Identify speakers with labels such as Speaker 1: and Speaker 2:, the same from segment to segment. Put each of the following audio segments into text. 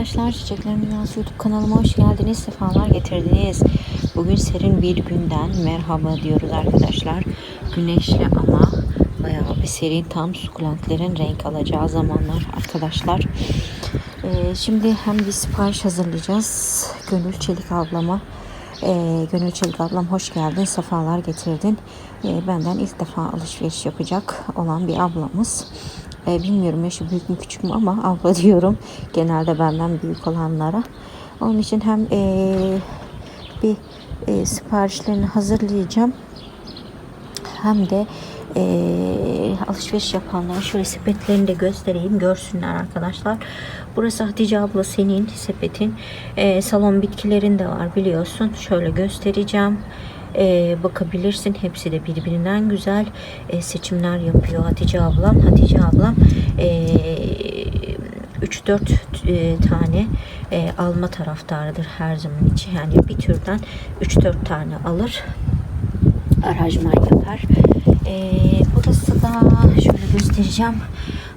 Speaker 1: arkadaşlar. Çiçeklerin Dünyası YouTube kanalıma hoş geldiniz. Sefalar getirdiniz. Bugün serin bir günden merhaba diyoruz arkadaşlar. Güneşli ama bayağı bir serin tam sukulentlerin renk alacağı zamanlar arkadaşlar. Ee, şimdi hem bir sipariş hazırlayacağız. Gönül Çelik ablama. Ee, Gönül Çelik ablam hoş geldin. Sefalar getirdin. Ee, benden ilk defa alışveriş yapacak olan bir ablamız. Ee, bilmiyorum yaşı büyük mü küçük mü ama abla diyorum. Genelde benden büyük olanlara. Onun için hem ee, bir ee, siparişlerini hazırlayacağım. Hem de ee, alışveriş yapanlara şöyle sepetlerini de göstereyim görsünler arkadaşlar. Burası Hatice abla senin sepetin. Ee, salon bitkilerin de var biliyorsun. Şöyle göstereceğim. Ee, bakabilirsin. Hepsi de birbirinden güzel ee, seçimler yapıyor Hatice ablam. Hatice ablam ee, 3-4 e, tane e, alma taraftarıdır her zaman için. Yani bir türden 3-4 tane alır. Aracman yapar. E, burası da şöyle göstereceğim.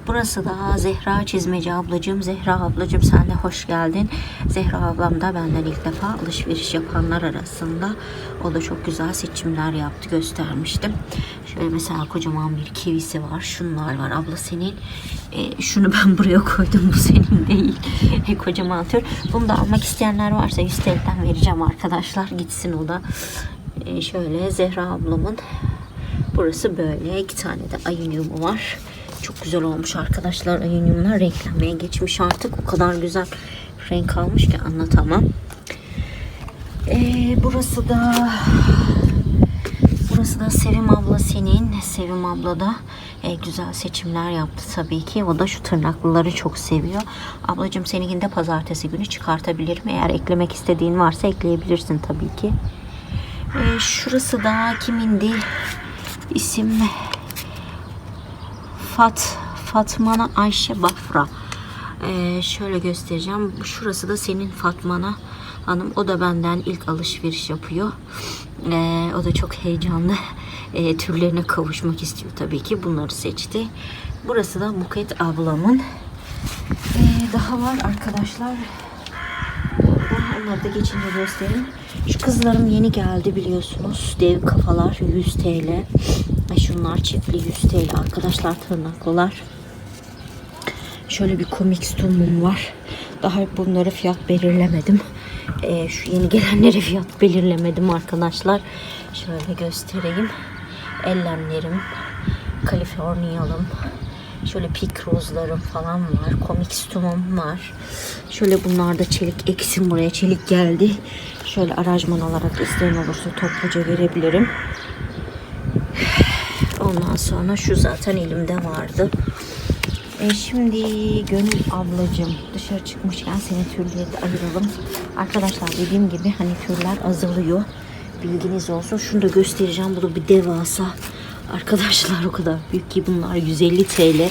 Speaker 1: Burası da Zehra Çizmeci ablacığım. Zehra ablacığım sen de hoş geldin. Zehra ablam da benden ilk defa alışveriş yapanlar arasında. O da çok güzel seçimler yaptı göstermiştim. Şöyle mesela kocaman bir kivisi var. Şunlar var. Abla senin. E, şunu ben buraya koydum. Bu senin değil. E, kocaman tür. Bunu da almak isteyenler varsa 100 TL'den vereceğim arkadaşlar. Gitsin o da. E, şöyle Zehra ablamın burası böyle. iki tane de ayınyumu var. Çok güzel olmuş arkadaşlar. Ayınyumlar renklenmeye geçmiş artık. O kadar güzel renk almış ki anlatamam. E, burası da Burası da Sevim abla senin. Sevim abla da e, güzel seçimler yaptı tabii ki. O da şu tırnaklıları çok seviyor. Ablacığım seninkini de pazartesi günü çıkartabilirim. Eğer eklemek istediğin varsa ekleyebilirsin tabii ki. E, şurası da kimindi? İsim Fat Fatmana Ayşe Bafra. E, şöyle göstereceğim. Şurası da senin Fatmana Hanım. O da benden ilk alışveriş yapıyor. Ee, o da çok heyecanlı. Ee, türlerine kavuşmak istiyor tabii ki. Bunları seçti. Burası da Buket ablamın. Ee, daha var arkadaşlar. Onları da geçince göstereyim. Şu kızlarım yeni geldi biliyorsunuz. Dev kafalar 100 TL. Ay şunlar çiftli 100 TL arkadaşlar tırnaklılar. Şöyle bir komik stumum var. Daha bunları fiyat belirlemedim. Ee, şu yeni gelenlere fiyat belirlemedim arkadaşlar. Şöyle göstereyim. Ellemlerim, Kaliforniyalım. Şöyle pik rozlarım falan var. Komik stumum var. Şöyle bunlar da çelik eksim buraya çelik geldi. Şöyle aracman olarak isteyen olursa topluca verebilirim. Ondan sonra şu zaten elimde vardı. E şimdi Gönül ablacığım dışarı çıkmışken seni türlüye de ayıralım. Arkadaşlar dediğim gibi hani türler azalıyor. Bilginiz olsun. Şunu da göstereceğim. Bu da bir devasa. Arkadaşlar o kadar büyük ki bunlar 150 TL.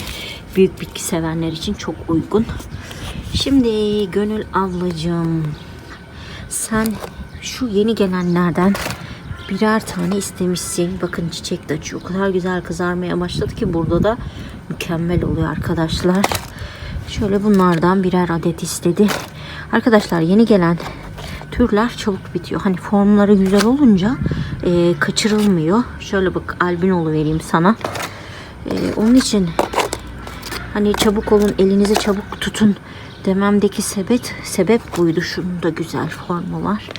Speaker 1: Büyük bitki sevenler için çok uygun. Şimdi Gönül ablacığım sen şu yeni gelenlerden birer tane istemişsin. Bakın çiçek de açıyor. O kadar güzel kızarmaya başladı ki burada da mükemmel oluyor arkadaşlar. Şöyle bunlardan birer adet istedi. Arkadaşlar yeni gelen türler çabuk bitiyor. Hani formları güzel olunca e, kaçırılmıyor. Şöyle bak albinolu vereyim sana. E, onun için hani çabuk olun elinizi çabuk tutun dememdeki sebep sebep buydu. Şunun da güzel formu var.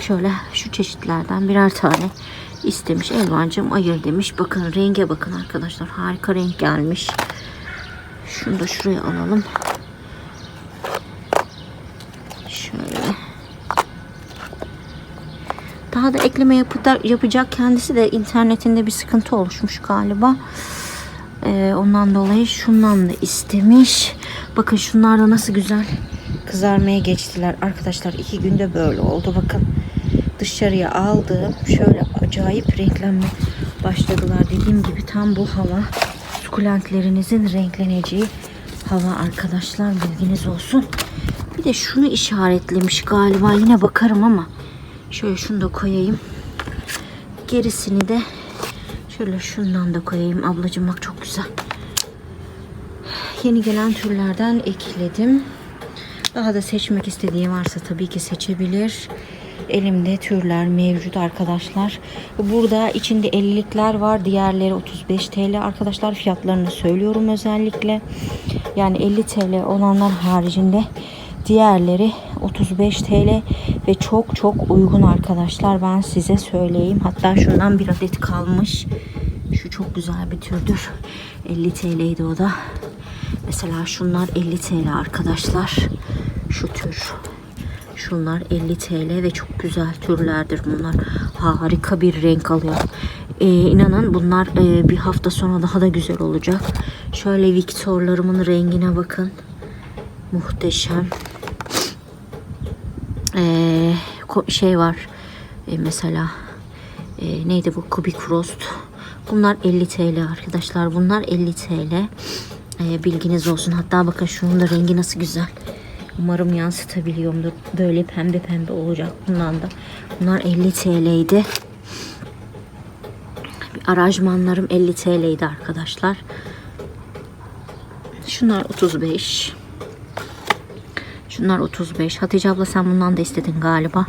Speaker 1: Şöyle şu çeşitlerden birer tane istemiş. Elvancığım ayır demiş. Bakın renge bakın arkadaşlar. Harika renk gelmiş. Şunu da şuraya alalım. Şöyle. Daha da ekleme yapı yapacak kendisi de internetinde bir sıkıntı oluşmuş galiba. Ee, ondan dolayı şundan da istemiş. Bakın şunlar da nasıl güzel kızarmaya geçtiler. Arkadaşlar iki günde böyle oldu. Bakın dışarıya aldığım şöyle acayip renklenme başladılar. Dediğim gibi tam bu hava sukulentlerinizin renkleneceği hava arkadaşlar bilginiz olsun. Bir de şunu işaretlemiş galiba yine bakarım ama şöyle şunu da koyayım. Gerisini de şöyle şundan da koyayım. Ablacığım bak çok güzel. Yeni gelen türlerden ekledim. Daha da seçmek istediği varsa tabii ki seçebilir. Elimde türler mevcut arkadaşlar. Burada içinde 50'likler var. Diğerleri 35 TL. Arkadaşlar fiyatlarını söylüyorum özellikle. Yani 50 TL olanlar haricinde diğerleri 35 TL ve çok çok uygun arkadaşlar. Ben size söyleyeyim. Hatta şundan bir adet kalmış. Şu çok güzel bir türdür. 50 TL'ydi o da. Mesela şunlar 50 TL arkadaşlar. Şu tür. Şunlar 50 TL ve çok güzel türlerdir bunlar. Harika bir renk alıyor. Ee, inanın bunlar e, bir hafta sonra daha da güzel olacak. Şöyle Victor'larımın rengine bakın. Muhteşem. Ee, şey var. Ee, mesela e, neydi bu? Kubik Frost. Bunlar 50 TL arkadaşlar. Bunlar 50 TL. Ee, bilginiz olsun. Hatta bakın şunun da rengi nasıl güzel. Umarım yansıtabiliyorumdur. Böyle pembe pembe olacak bundan da. Bunlar 50 TL'ydi. Arajmanlarım 50 TL'ydi arkadaşlar. Şunlar 35. Şunlar 35. Hatice abla sen bundan da istedin galiba.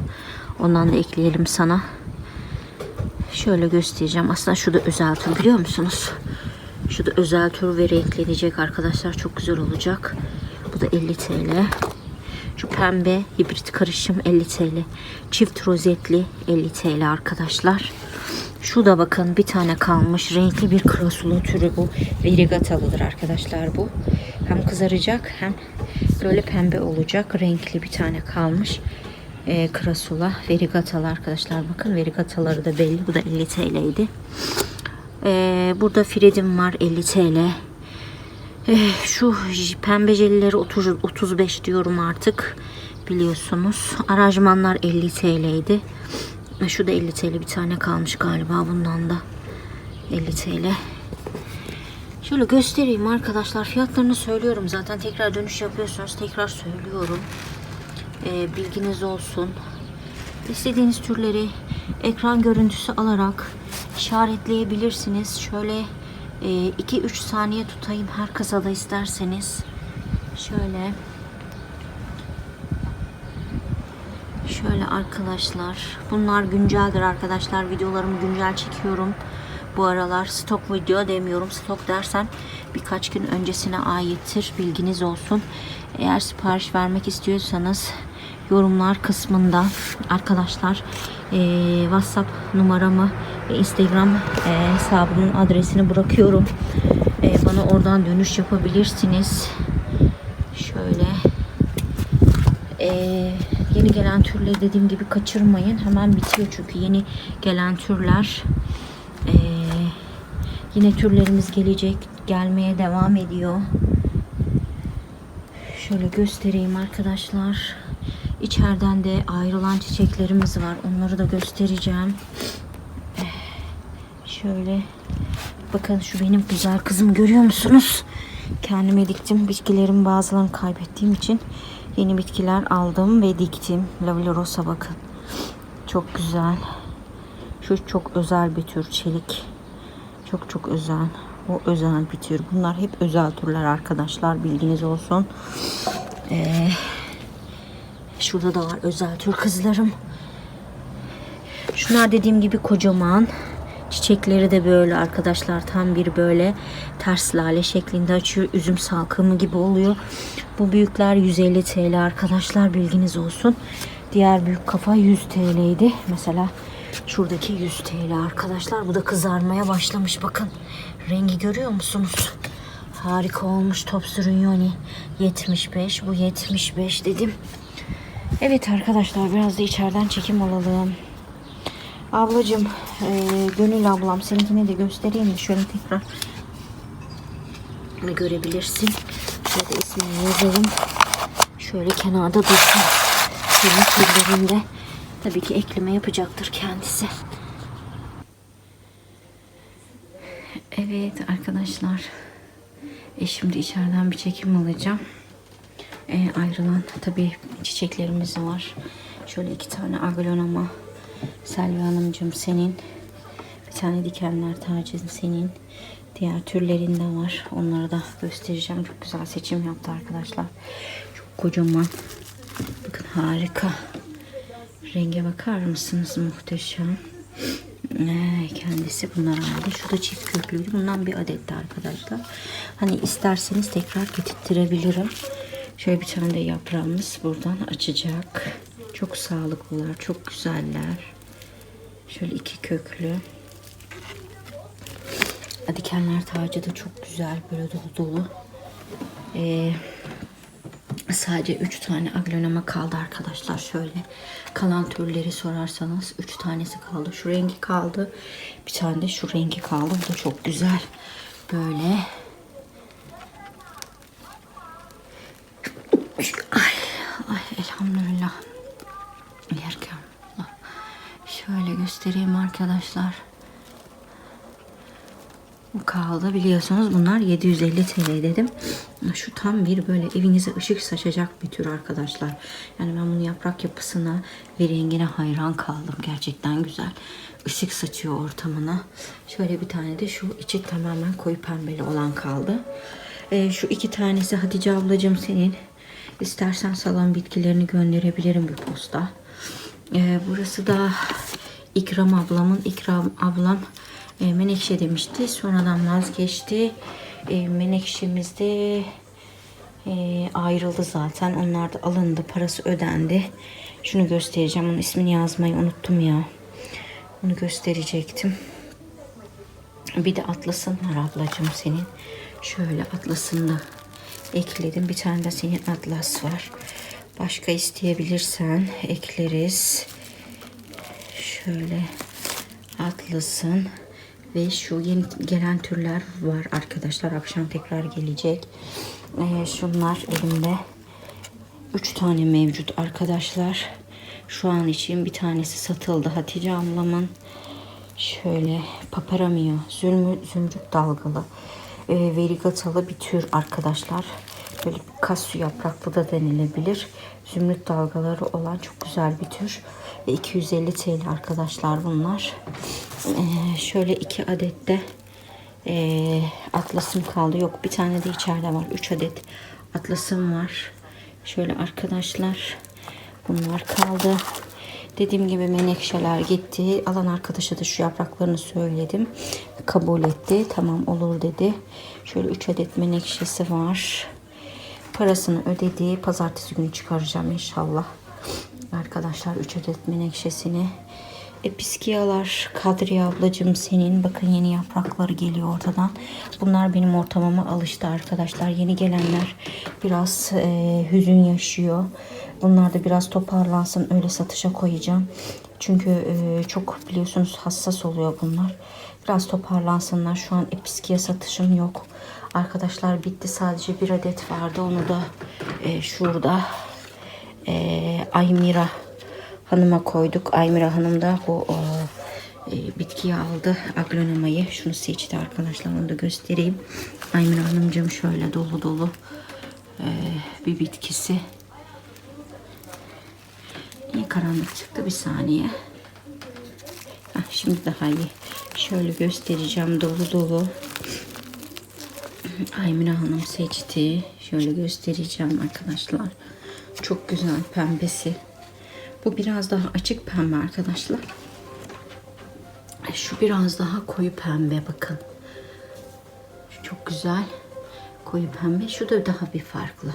Speaker 1: Ondan da ekleyelim sana. Şöyle göstereceğim. Aslında şu da özel tür biliyor musunuz? Şu da özel tür ve renklenecek arkadaşlar. Çok güzel olacak. Bu da 50 TL. Şu pembe hibrit karışım 50 TL. Çift rozetli 50 TL arkadaşlar. Şu da bakın bir tane kalmış. Renkli bir krasula türü bu. Verigatalıdır arkadaşlar bu. Hem kızaracak hem böyle pembe olacak. Renkli bir tane kalmış. Ee, krasula verigatalı arkadaşlar. Bakın verigataları da belli. Bu da 50 TL'ydi. Ee, burada Fred'im var 50 TL. Eh, şu pembe jellileri 30, 35 diyorum artık. Biliyorsunuz. Aranjmanlar 50 TL'ydi. Eh, Şu da 50 TL bir tane kalmış galiba bundan da. 50 TL. Şöyle göstereyim arkadaşlar. Fiyatlarını söylüyorum. Zaten tekrar dönüş yapıyorsunuz. Tekrar söylüyorum. Ee, bilginiz olsun. İstediğiniz türleri ekran görüntüsü alarak işaretleyebilirsiniz. Şöyle 2-3 saniye tutayım her kasada isterseniz. Şöyle. Şöyle arkadaşlar. Bunlar günceldir arkadaşlar. Videolarımı güncel çekiyorum. Bu aralar stok video demiyorum. Stok dersen birkaç gün öncesine aittir. Bilginiz olsun. Eğer sipariş vermek istiyorsanız yorumlar kısmında arkadaşlar eee, WhatsApp numaramı ve Instagram eee, hesabımın adresini bırakıyorum. Eee, bana oradan dönüş yapabilirsiniz. Şöyle eee, yeni gelen türleri dediğim gibi kaçırmayın. Hemen bitiyor çünkü yeni gelen türler. Eee, yine türlerimiz gelecek. Gelmeye devam ediyor. Şöyle göstereyim arkadaşlar. İçeriden de ayrılan çiçeklerimiz var. Onları da göstereceğim. Eh, Şöyle bakın şu benim güzel kızım görüyor musunuz? Kendime diktim. Bitkilerin bazılarını kaybettiğim için yeni bitkiler aldım ve diktim. Lavilla Rosa bakın. Çok güzel. Şu çok özel bir tür çelik. Çok çok özel. O özel bir tür. Bunlar hep özel türler arkadaşlar. Bilginiz olsun. Ee, şurada da var özel tür kızlarım. Şunlar dediğim gibi kocaman. Çiçekleri de böyle arkadaşlar tam bir böyle ters lale şeklinde açıyor. Üzüm salkımı gibi oluyor. Bu büyükler 150 TL arkadaşlar bilginiz olsun. Diğer büyük kafa 100 TL'ydi. Mesela şuradaki 100 TL arkadaşlar. Bu da kızarmaya başlamış bakın. Rengi görüyor musunuz? Harika olmuş top sürünyoni 75 bu 75 dedim. Evet arkadaşlar biraz da içeriden çekim alalım. Ablacım, e, Gönül ablam seninkini de göstereyim mi? Şöyle tekrar görebilirsin. Şöyle ismini yazalım. Şöyle kenarda dursun. Senin türlerinde tabii ki ekleme yapacaktır kendisi. Evet arkadaşlar. E şimdi içeriden bir çekim alacağım. E, ayrılan tabii çiçeklerimiz var. Şöyle iki tane aglonoma Selvi Hanımcığım senin. Bir tane dikenler tacın senin. Diğer türlerinde var. Onları da göstereceğim. Çok güzel seçim yaptı arkadaşlar. Çok kocaman. Bakın harika. Renge bakar mısınız? Muhteşem. Ee, kendisi bunlar aldı. Şu da çift köklüydü. Bundan bir adetti arkadaşlar. Hani isterseniz tekrar getirtirebilirim. Şöyle bir tane de yaprağımız buradan açacak. Çok sağlıklılar. Çok güzeller. Şöyle iki köklü. Dikenler tacı da çok güzel. Böyle dolu dolu. Ee, sadece 3 tane aglonema kaldı arkadaşlar. Şöyle kalan türleri sorarsanız 3 tanesi kaldı. Şu rengi kaldı. Bir tane de şu rengi kaldı. Bu da çok güzel. Böyle. Arkadaşlar. Bu kaldı biliyorsunuz bunlar 750 TL dedim. Şu tam bir böyle evinize ışık saçacak bir tür arkadaşlar. Yani ben bunun yaprak yapısına ve rengine hayran kaldım. Gerçekten güzel. Işık saçıyor ortamına. Şöyle bir tane de şu içi tamamen koyu pembeli olan kaldı. Ee, şu iki tanesi Hatice ablacığım senin. İstersen salon bitkilerini gönderebilirim bir posta. Ee, burası da İkram ablamın. İkram ablam e, Menekşe demişti. Sonradan vazgeçti. E, Menekşemiz de e, ayrıldı zaten. Onlar da alındı. Parası ödendi. Şunu göstereceğim. Onun ismini yazmayı unuttum ya. Onu gösterecektim. Bir de atlasın var ablacığım senin. Şöyle atlasını da ekledim. Bir tane de senin atlas var. Başka isteyebilirsen ekleriz. Şöyle atlasın ve şu yeni gelen türler var arkadaşlar. Akşam tekrar gelecek. Ee, şunlar elimde. 3 tane mevcut arkadaşlar. Şu an için bir tanesi satıldı. Hatice ablamın şöyle paparamio zümrüt, zümrüt dalgalı e, verigatalı bir tür arkadaşlar. Böyle kasu yapraklı da denilebilir. Zümrüt dalgaları olan çok güzel bir tür. Ve 250 TL arkadaşlar bunlar. Ee, şöyle iki adet de e, atlasım kaldı. Yok bir tane de içeride var. 3 adet atlasım var. Şöyle arkadaşlar bunlar kaldı. Dediğim gibi menekşeler gitti. Alan arkadaşa da şu yapraklarını söyledim. Kabul etti. Tamam olur dedi. Şöyle 3 adet menekşesi var. Parasını ödedi. Pazartesi günü çıkaracağım inşallah. Arkadaşlar 3 adet menekşesini. Episkiyalar Kadriye ablacığım senin. Bakın yeni yaprakları geliyor ortadan. Bunlar benim ortamama alıştı arkadaşlar. Yeni gelenler biraz e, hüzün yaşıyor. Bunlar da biraz toparlansın. Öyle satışa koyacağım. Çünkü e, çok biliyorsunuz hassas oluyor bunlar. Biraz toparlansınlar. Şu an episkiya satışım yok. Arkadaşlar bitti. Sadece bir adet vardı. Onu da e, şurada e, Aymira Hanım'a koyduk. Aymira Hanım da bu o, e, bitkiyi aldı. Aglonomayı. Şunu seçti arkadaşlar. Onu da göstereyim. Aymira Hanımcığım şöyle dolu dolu e, bir bitkisi. Niye karanlık çıktı? Bir saniye. Heh, şimdi daha iyi. Şöyle göstereceğim. Dolu dolu. Aymira Hanım seçti. Şöyle göstereceğim arkadaşlar. Çok güzel pembesi. Bu biraz daha açık pembe arkadaşlar. Şu biraz daha koyu pembe bakın. Şu çok güzel. Koyu pembe. Şu da daha bir farklı.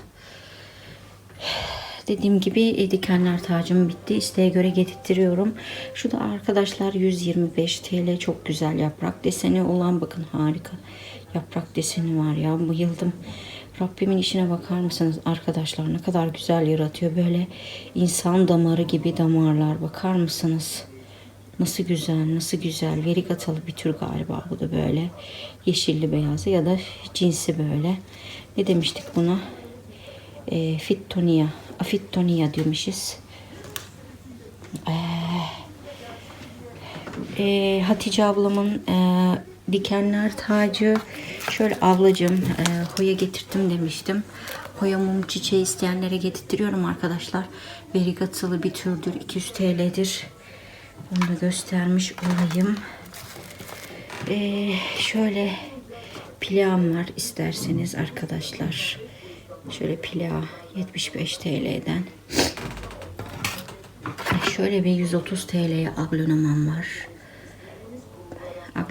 Speaker 1: Dediğim gibi dikenler tacım bitti. İsteğe göre getirtiyorum. Şu da arkadaşlar 125 TL. Çok güzel yaprak deseni olan bakın harika. Yaprak deseni var ya. Bayıldım. Rabbimin işine bakar mısınız arkadaşlar? Ne kadar güzel yaratıyor. Böyle insan damarı gibi damarlar. Bakar mısınız? Nasıl güzel, nasıl güzel. Verigatalı bir tür galiba bu da böyle. Yeşilli beyazı ya da cinsi böyle. Ne demiştik buna? E, fittonia. Afittonia diyormuşuz. Ee, e, Hatice ablamın e, dikenler tacı. Şöyle ablacığım e, Hoya getirdim demiştim. Hoya mum çiçeği isteyenlere getirtiyorum arkadaşlar. Verigatalı bir türdür. 200 TL'dir. Onu da göstermiş olayım. E, şöyle plağım var isterseniz arkadaşlar. Şöyle pila 75 TL'den. Şöyle bir 130 TL'ye aglonamam var.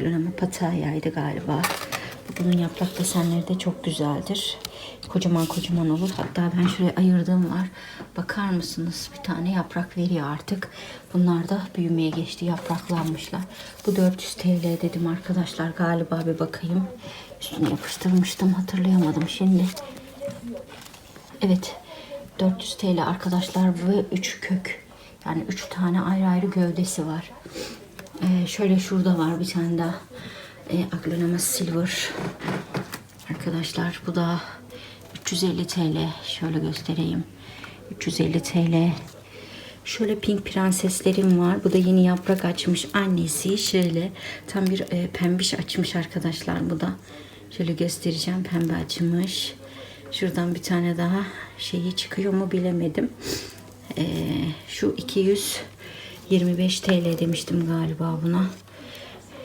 Speaker 1: Aglonema patayaydı galiba. Bunun yaprak desenleri de çok güzeldir. Kocaman kocaman olur. Hatta ben şuraya ayırdığım var. Bakar mısınız? Bir tane yaprak veriyor artık. Bunlar da büyümeye geçti. Yapraklanmışlar. Bu 400 TL dedim arkadaşlar. Galiba bir bakayım. Üstüne yapıştırmıştım. Hatırlayamadım şimdi. Evet. 400 TL arkadaşlar ve 3 kök. Yani 3 tane ayrı ayrı gövdesi var. Ee, şöyle şurada var bir tane daha. Ee, Aglonema Silver. Arkadaşlar bu da 350 TL. Şöyle göstereyim. 350 TL. Şöyle pink prenseslerim var. Bu da yeni yaprak açmış. Annesi şöyle tam bir e, pembiş açmış arkadaşlar bu da. Şöyle göstereceğim. Pembe açmış. Şuradan bir tane daha şeyi çıkıyor mu bilemedim. Ee, şu 225 TL demiştim galiba buna.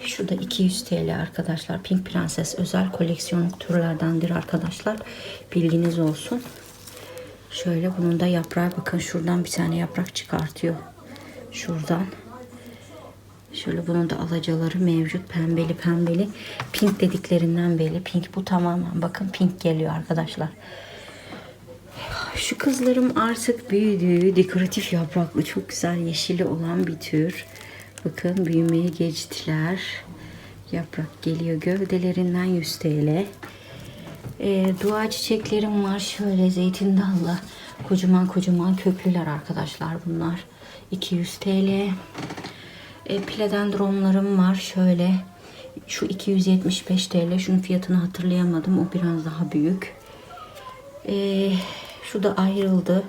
Speaker 1: Şurada 200 TL arkadaşlar. Pink Prenses özel koleksiyonluk türlerdendir arkadaşlar. Bilginiz olsun. Şöyle bunun da yaprağı bakın şuradan bir tane yaprak çıkartıyor. Şuradan. Şöyle bunun da alacaları mevcut. Pembeli pembeli. Pink dediklerinden belli. Pink bu tamamen bakın pink geliyor arkadaşlar. Şu kızlarım artık büyüdü. Dekoratif yapraklı çok güzel yeşili olan bir tür. Bakın büyümeye geçtiler. Yaprak geliyor gövdelerinden 100 TL. Ee, dua çiçeklerim var şöyle zeytin dallı. Kocaman kocaman köklüler arkadaşlar bunlar. 200 TL. E, pledendronlarım var şöyle. Şu 275 TL. Şunun fiyatını hatırlayamadım. O biraz daha büyük. Ee, şu da ayrıldı.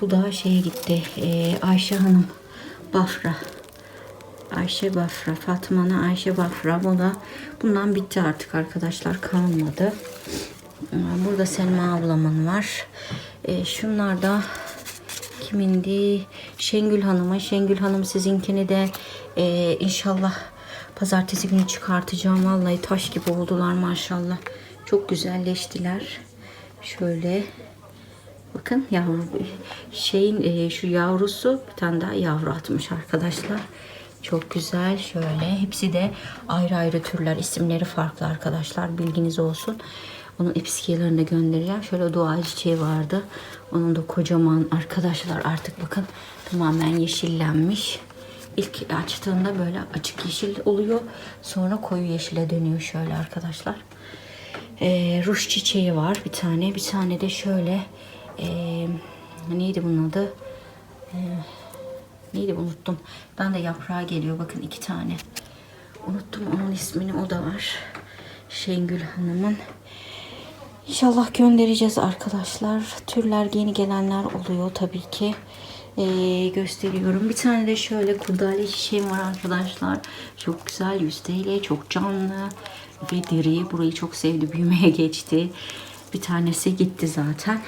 Speaker 1: Bu da şeye gitti. Ee, Ayşe Hanım. Bafra. Ayşe Bafra. Fatma'na Ayşe Bafra. Bu da bundan bitti artık arkadaşlar. Kalmadı. Burada Selma ablamın var. Ee, şunlar da kimindi? Şengül Hanım'a. Şengül Hanım sizinkini de e, inşallah pazartesi günü çıkartacağım. Vallahi taş gibi oldular maşallah. Çok güzelleştiler. Şöyle bakın yavru şeyin e, şu yavrusu bir tane daha yavru atmış arkadaşlar. Çok güzel şöyle. Hepsi de ayrı ayrı türler. isimleri farklı arkadaşlar. Bilginiz olsun. Onun epsikiyelerini de göndereceğim. Şöyle dua çiçeği vardı. Onun da kocaman arkadaşlar artık bakın tamamen yeşillenmiş. İlk açtığında böyle açık yeşil oluyor. Sonra koyu yeşile dönüyor şöyle arkadaşlar. Ee, ruj çiçeği var bir tane. Bir tane de şöyle ee, neydi bunun adı? Ee, neydi unuttum. Ben de yaprağı geliyor. Bakın iki tane. Unuttum onun ismini. O da var. Şengül Hanım'ın. İnşallah göndereceğiz arkadaşlar. Türler yeni gelenler oluyor tabii ki. Ee, gösteriyorum. Bir tane de şöyle kurdale çiçeğim var arkadaşlar. Çok güzel 100 TL. Çok canlı ve diri. Burayı çok sevdi. Büyümeye geçti. Bir tanesi gitti zaten.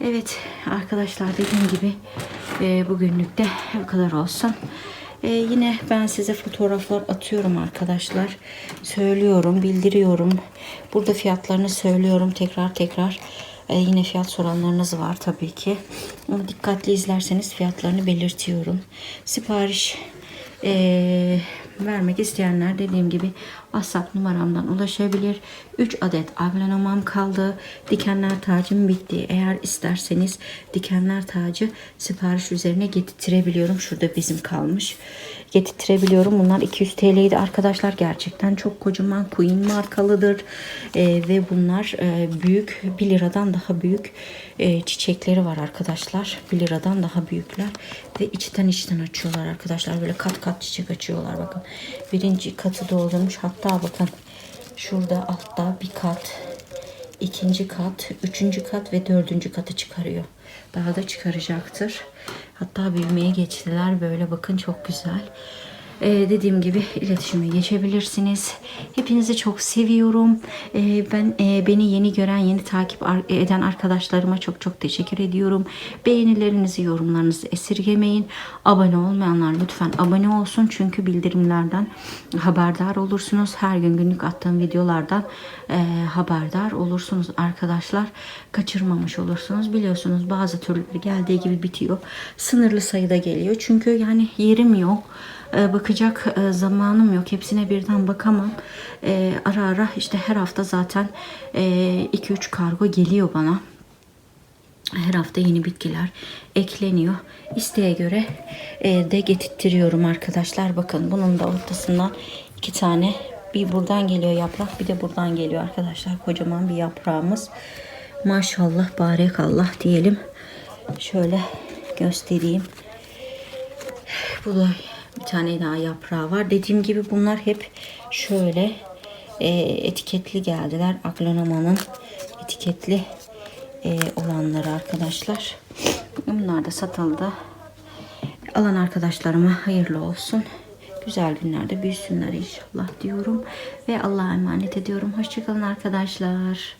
Speaker 1: Evet arkadaşlar dediğim gibi e, bugünlük de bu kadar olsun. E, yine ben size fotoğraflar atıyorum arkadaşlar. Söylüyorum, bildiriyorum. Burada fiyatlarını söylüyorum tekrar tekrar. E, yine fiyat soranlarınız var tabii ki. Ama dikkatli izlerseniz fiyatlarını belirtiyorum. Sipariş e, vermek isteyenler dediğim gibi WhatsApp numaramdan ulaşabilir. 3 adet aglanomam kaldı. Dikenler tacım bitti. Eğer isterseniz dikenler tacı sipariş üzerine getirtirebiliyorum. Şurada bizim kalmış. Getirtirebiliyorum. Bunlar 200 TL'ydi arkadaşlar. Gerçekten çok kocaman Queen markalıdır. Ee, ve bunlar e, büyük 1 liradan daha büyük e, çiçekleri var arkadaşlar. 1 liradan daha büyükler. Ve içten içten açıyorlar arkadaşlar. Böyle kat kat çiçek açıyorlar. Bakın birinci katı doldurmuş. Hatta bakın şurada altta bir kat, ikinci kat, üçüncü kat ve dördüncü katı çıkarıyor. Daha da çıkaracaktır. Hatta büyümeye geçtiler. Böyle bakın çok güzel. Ee, dediğim gibi iletişime geçebilirsiniz. Hepinizi çok seviyorum. Ee, ben e, beni yeni gören, yeni takip eden arkadaşlarıma çok çok teşekkür ediyorum. Beğenilerinizi, yorumlarınızı esirgemeyin. Abone olmayanlar lütfen abone olsun. Çünkü bildirimlerden haberdar olursunuz. Her gün günlük attığım videolardan e, haberdar olursunuz arkadaşlar. Kaçırmamış olursunuz. Biliyorsunuz bazı türleri geldiği gibi bitiyor. Sınırlı sayıda geliyor. Çünkü yani yerim yok. E, bakacak e, zamanım yok. Hepsine birden bakamam. E, ara ara işte her hafta zaten 2-3 kargo geliyor bana. Her hafta yeni bitkiler ekleniyor. İsteğe göre e, de getirtiyorum arkadaşlar. Bakın bunun da ortasından iki tane bir buradan geliyor yaprak bir de buradan geliyor arkadaşlar. Kocaman bir yaprağımız. Maşallah barekallah diyelim. Şöyle göstereyim. Bu da bir tane daha yaprağı var. Dediğim gibi bunlar hep şöyle e, etiketli geldiler. Aglonama'nın etiketli e, olanları arkadaşlar. Bunlar da satıldı. Alan arkadaşlarıma hayırlı olsun. Güzel günlerde büyüsünler inşallah diyorum. Ve Allah'a emanet ediyorum. Hoşçakalın arkadaşlar.